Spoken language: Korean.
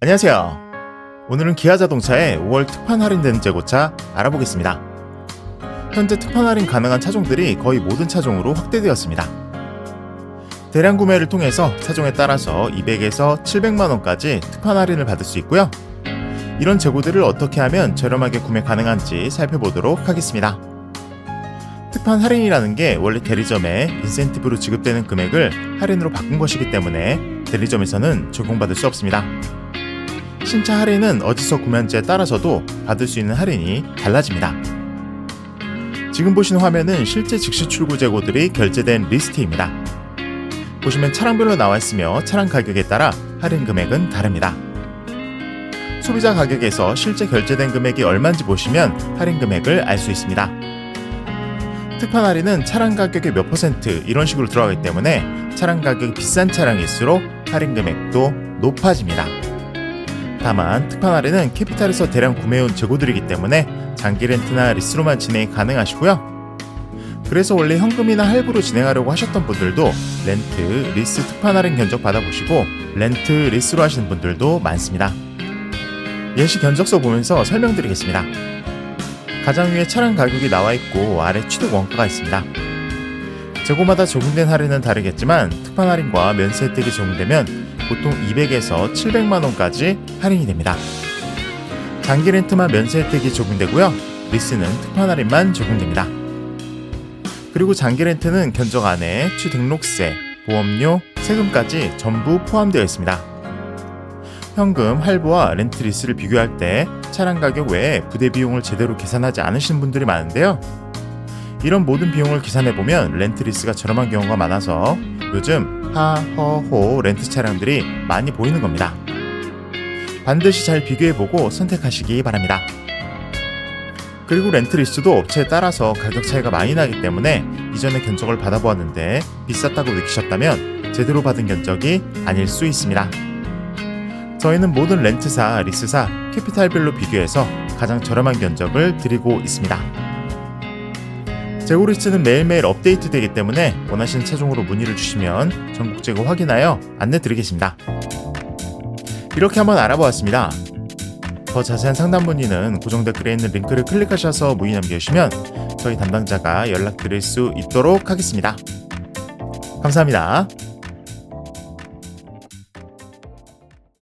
안녕하세요. 오늘은 기아 자동차의 5월 특판 할인된 재고차 알아보겠습니다. 현재 특판 할인 가능한 차종들이 거의 모든 차종으로 확대되었습니다. 대량 구매를 통해서 차종에 따라서 200에서 700만 원까지 특판 할인을 받을 수 있고요. 이런 재고들을 어떻게 하면 저렴하게 구매 가능한지 살펴보도록 하겠습니다. 특판 할인이라는 게 원래 대리점에 인센티브로 지급되는 금액을 할인으로 바꾼 것이기 때문에 대리점에서는 적용받을 수 없습니다. 신차 할인은 어디서 구매한지에 따라서도 받을 수 있는 할인이 달라집니다. 지금 보시는 화면은 실제 즉시 출고 재고들이 결제된 리스트입니다. 보시면 차량별로 나와 있으며 차량 가격에 따라 할인 금액은 다릅니다. 소비자 가격에서 실제 결제된 금액이 얼마인지 보시면 할인 금액을 알 수 있습니다. 특판 할인은 차량 가격의 몇 퍼센트 이런 식으로 들어가기 때문에 차량 가격이 비싼 차량일수록 할인 금액도 높아집니다. 다만 특판 할인은 캐피탈에서 대량 구매해온 재고들이기 때문에 장기 렌트나 리스로만 진행이 가능하시고요. 그래서 원래 현금이나 할부로 진행하려고 하셨던 분들도 렌트, 리스 특판 할인 견적 받아보시고 렌트, 리스로 하시는 분들도 많습니다. 예시 견적서 보면서 설명드리겠습니다. 가장 위에 차량 가격이 나와 있고 아래 취득 원가가 있습니다. 재고마다 적용된 할인은 다르겠지만 특판 할인과 면세 혜택이 적용되면 보통 200에서 700만 원까지 할인이 됩니다. 장기 렌트만 면세 혜택이 적용되고요. 리스는 특판 할인만 적용됩니다. 그리고 장기 렌트는 견적 안에 취등록세, 보험료, 세금까지 전부 포함되어 있습니다. 현금, 할부와 렌트 리스를 비교할 때 차량 가격 외에 부대 비용을 제대로 계산하지 않으시는 분들이 많은데요. 이런 모든 비용을 계산해 보면 렌트 리스가 저렴한 경우가 많아서 요즘 하, 허, 호 렌트 차량들이 많이 보이는 겁니다. 반드시 잘 비교해 보고 선택하시기 바랍니다. 그리고 렌트 리스도 업체에 따라서 가격 차이가 많이 나기 때문에 이전에 견적을 받아보았는데 비쌌다고 느끼셨다면 제대로 받은 견적이 아닐 수 있습니다. 저희는 모든 렌트사, 리스사, 캐피탈별로 비교해서 가장 저렴한 견적을 드리고 있습니다. 재고 리스트는 매일매일 업데이트 되기 때문에 원하시는 차종으로 문의를 주시면 전국 재고 확인하여 안내 드리겠습니다. 이렇게 한번 알아보았습니다. 더 자세한 상담 문의는 고정 댓글에 있는 링크를 클릭하셔서 문의 남겨주시면 저희 담당자가 연락드릴 수 있도록 하겠습니다. 감사합니다.